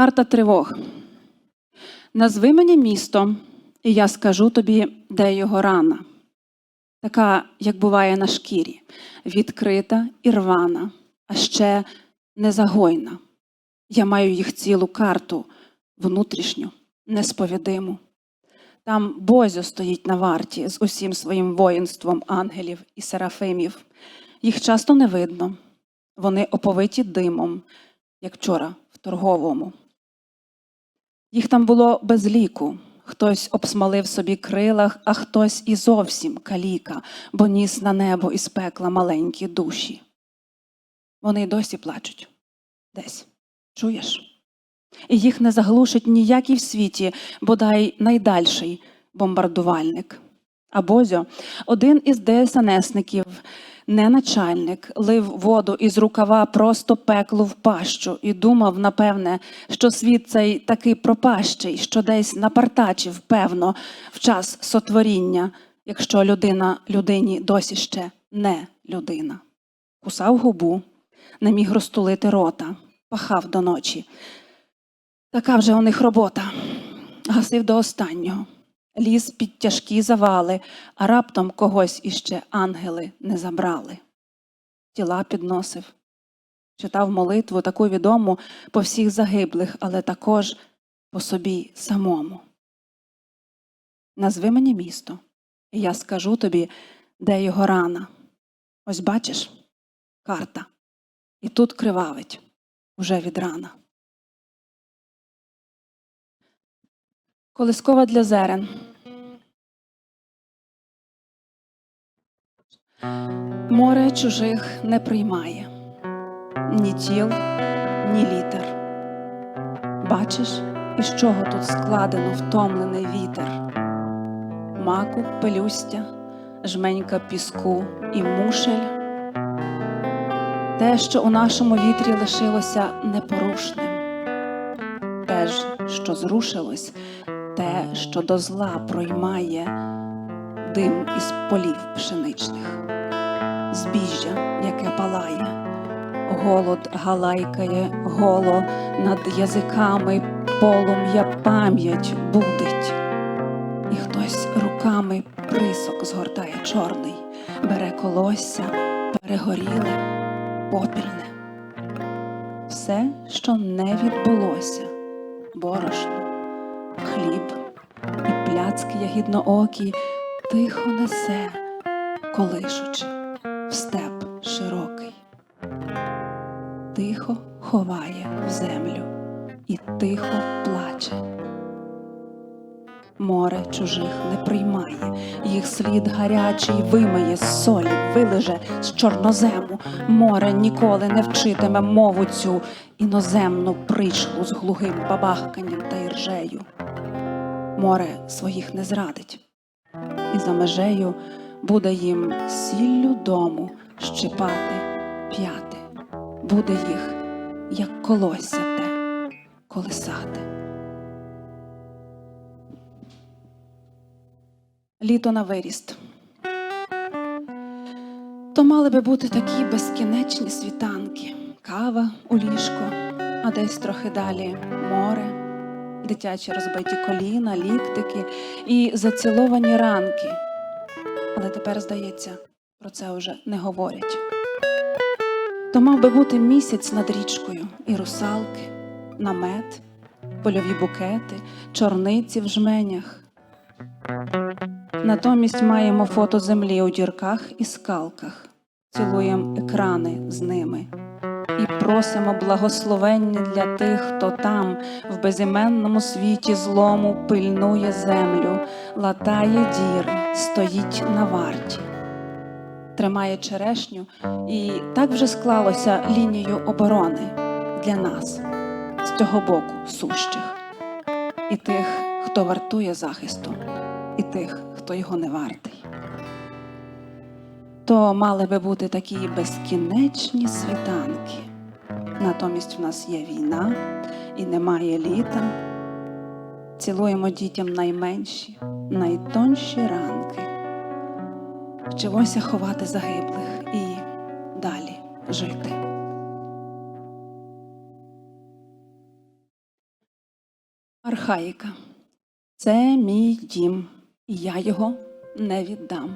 Карта тривог. Назви мені місто, і я скажу тобі, де його рана. Така, як буває на шкірі, відкрита і рвана, а ще незагойна. Я маю їх цілу карту, внутрішню, несповідиму. Там Бозьо стоїть на варті з усім своїм воїнством ангелів і серафимів. Їх часто не видно. Вони оповиті димом, як вчора в торговому. Їх там було без ліку. Хтось обсмалив собі крилах, а хтось і зовсім каліка, бо ніс на небо із пекла маленькі душі. Вони й досі плачуть десь. Чуєш? І їх не заглушить ніякий в світі, бодай найдальший бомбардувальник. А Бозьо, один із ДСНСників, не начальник, лив воду із рукава просто пеклу в пащу і думав, напевне, що світ цей такий пропащий, що десь напартачив, певно, в час сотворіння, якщо людина людині досі ще не людина. Кусав губу, не міг розтулити рота, пахав до ночі. Така вже у них робота. Гасив до останнього. Ліз під тяжкі завали, а раптом когось іще ангели не забрали. Тіла підносив. Читав молитву таку відому по всіх загиблих, але також по собі самому. Назви мені місто, і я скажу тобі, де його рана. Ось бачиш карта. І тут кривавить уже від рана. Колискова для зерен. Море чужих не приймає ні тіл, ні літер. Бачиш, із чого тут складено втомлений вітер, маку, пелюстя, жменька піску і мушель. Те, що у нашому вітрі лишилося непорушним, те ж, що зрушилось, те, що до зла проймає дим із полів пшеничних, збіжжя, яке палає, голод галайкає голо над язиками, полум'я пам'ять будить, і хтось руками присок згортає чорний, бере колосся, перегоріле, попільне. Все, що не відбулося, борошно, хліб і пляцки ягідноокі тихо несе, колишучи в степ широкий, тихо ховає в землю і тихо плаче. Море чужих не приймає, їх слід гарячий вимиє з солі, вилеже з чорнозему. Море ніколи не вчитиме мову цю іноземну пришлу з глухим бабахканням та іржею. Море своїх не зрадить, і за межею буде їм сіллю дому щипати, п'яти, буде їх, як колосся те, колисати. Літо на виріст. То мали би бути такі безкінечні світанки, кава у ліжко, а десь трохи далі море, дитячі розбиті коліна, ліктики і заціловані ранки. Але тепер, здається, про це вже не говорять. То мав би бути місяць над річкою і русалки, намет, польові букети, чорниці в жменях. Натомість маємо фото землі у дірках і скалках, цілуємо екрани з ними і просимо благословення для тих, хто там, в безіменному світі злому, пильнує землю, латає діри, стоїть на варті, тримає черешню, і так вже склалося лінію оборони для нас з цього боку сущих, і тих, хто вартує захисту і тих, хто його не вартий. То мали би бути такі безкінечні світанки. Натомість в нас є війна і немає літа. Цілуємо дітям найменші, найтонші ранки. Вчимося ховати загиблих і далі жити. Архаїка. Це мій дім, і я його не віддам.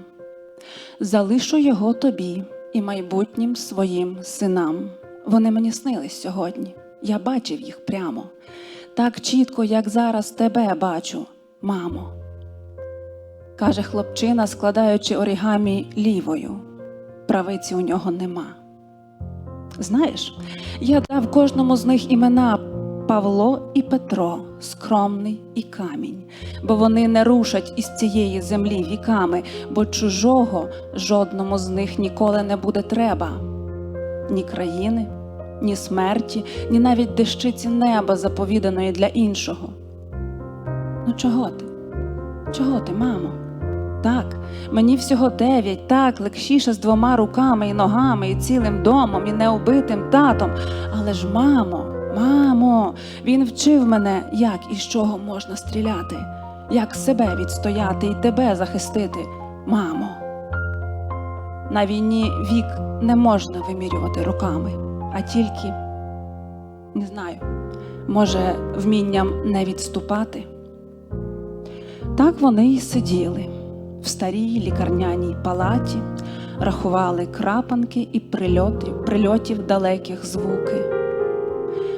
Залишу його тобі і майбутнім своїм синам. Вони мені снились сьогодні. Я бачив їх прямо. Так чітко, як зараз тебе бачу, мамо. каже хлопчина, складаючи орігамі лівою. Правиці у нього нема. Знаєш, я дав кожному з них імена Павло і Петро, скромний і камінь, бо вони не рушать із цієї землі віками, бо чужого жодному з них ніколи не буде треба. Ні країни, ні смерті, ні навіть дещиці неба, заповіданої для іншого. Ну чого ти? Чого ти, мамо? Так, мені всього дев'ять, так, легшіше з двома руками і ногами, і цілим домом, і неубитим татом. Але ж, мамо, мамо, він вчив мене, як і з чого можна стріляти, як себе відстояти і тебе захистити, мамо. На війні вік не можна вимірювати роками, а тільки, не знаю, може, вмінням не відступати. Так вони й сиділи в старій лікарняній палаті, рахували крапанки і прильотів, прильотів далеких звуки.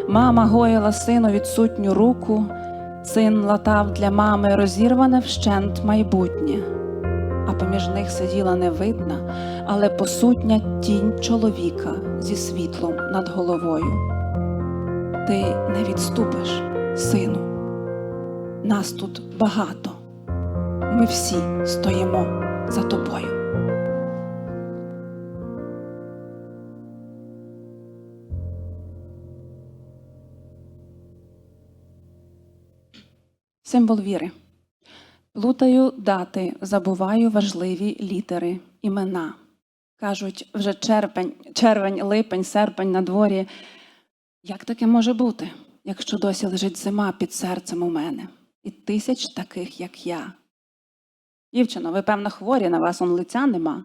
Мама гоїла сину відсутню руку, син латав для мами розірване вщент майбутнє, а поміж них сиділа невидна, але посутня тінь чоловіка зі світлом над головою. Ти не відступиш, сину. Нас тут багато. Ми всі стоїмо за тобою. Символ віри. Плутаю дати, забуваю важливі літери, імена. Кажуть, вже червень, червень, липень, серпень на дворі. Як таке може бути, якщо досі лежить зима під серцем у мене, і тисяч таких, як я? Дівчино, ви, певно, хворі, на вас он лиця нема.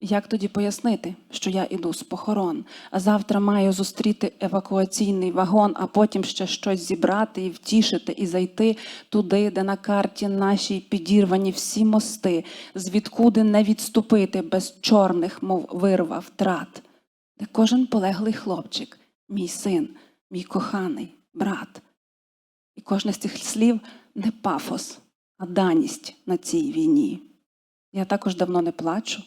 Як тоді пояснити, що я іду з похорон, а завтра маю зустріти евакуаційний вагон, а потім ще щось зібрати і втішити, і зайти туди, де на карті нашій підірвані всі мости, звідкуди не відступити без чорних, мов вирва втрат, де кожен полеглий хлопчик, мій син, мій коханий брат. І кожне з цих слів не пафос, а даність на цій війні. Я також давно не плачу.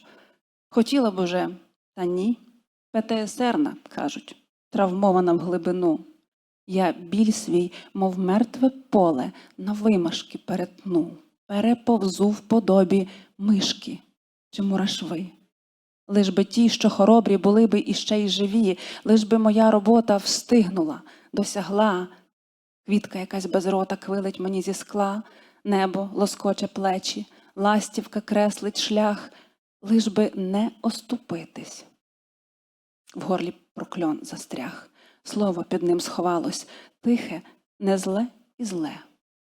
Хотіла б уже, та ні. ПТСРна, кажуть, травмована в глибину. Я біль свій, мов мертве поле, на вимашки перетну, переповзу в подобі мишки чи мурашви. Лиш би ті, що хоробрі, були би іще й живі, лиш би моя робота встигнула, досягла. Квітка якась без рота квилить мені зі скла, небо лоскоче плечі, ластівка креслить шлях, лиш би не оступитись. В горлі прокльон застряг, слово під ним сховалось, тихе, не зле і зле.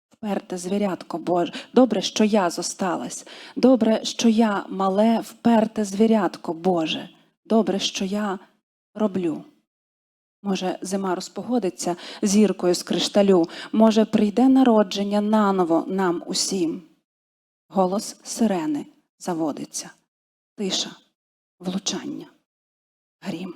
Вперте звірятко Боже, добре, що я зосталась, добре, що я мале, вперте звірятко Боже, добре, що я роблю. Може, зима розпогодиться зіркою з кришталю, може, прийде народження наново нам усім. Голос сирени заводиться, тиша, влучання, грім.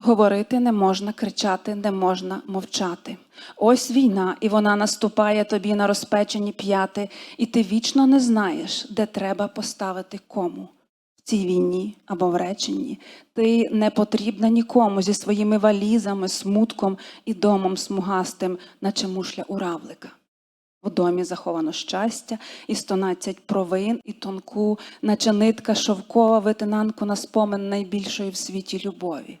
Говорити не можна, кричати не можна, мовчати. Ось війна, і вона наступає тобі на розпечені п'яти, і ти вічно не знаєш, де треба поставити кому. В цій війні або в реченні. Ти не потрібна нікому зі своїми валізами, смутком і домом смугастим, наче мушля у равлика. В домі заховано щастя, і стонадцять провин, і тонку, наче нитка шовкова витинанку на спомин найбільшої в світі любові.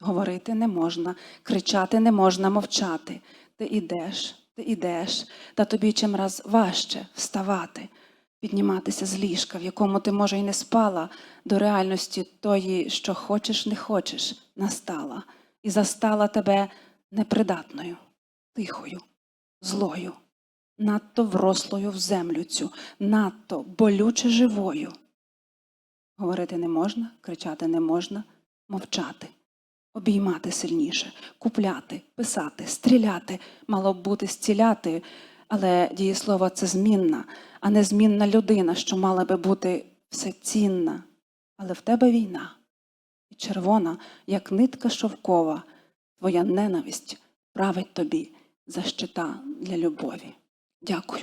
Говорити не можна, кричати не можна, мовчати. Ти ідеш, ти ідеш, та тобі чимраз важче вставати, підніматися з ліжка, в якому ти, може, й не спала, до реальності тої, що хочеш, не хочеш, настала, і застала тебе непридатною, тихою, злою, надто врослою в землю цю, надто болюче живою. Говорити не можна, кричати не можна, мовчати обіймати сильніше, купляти, писати, стріляти, мало б бути зціляти, але дієслово це змінна, а не змінна людина, що мала би бути всецінна. Але в тебе війна, і червона, як нитка шовкова, твоя ненависть править тобі за щита для любові. Дякую.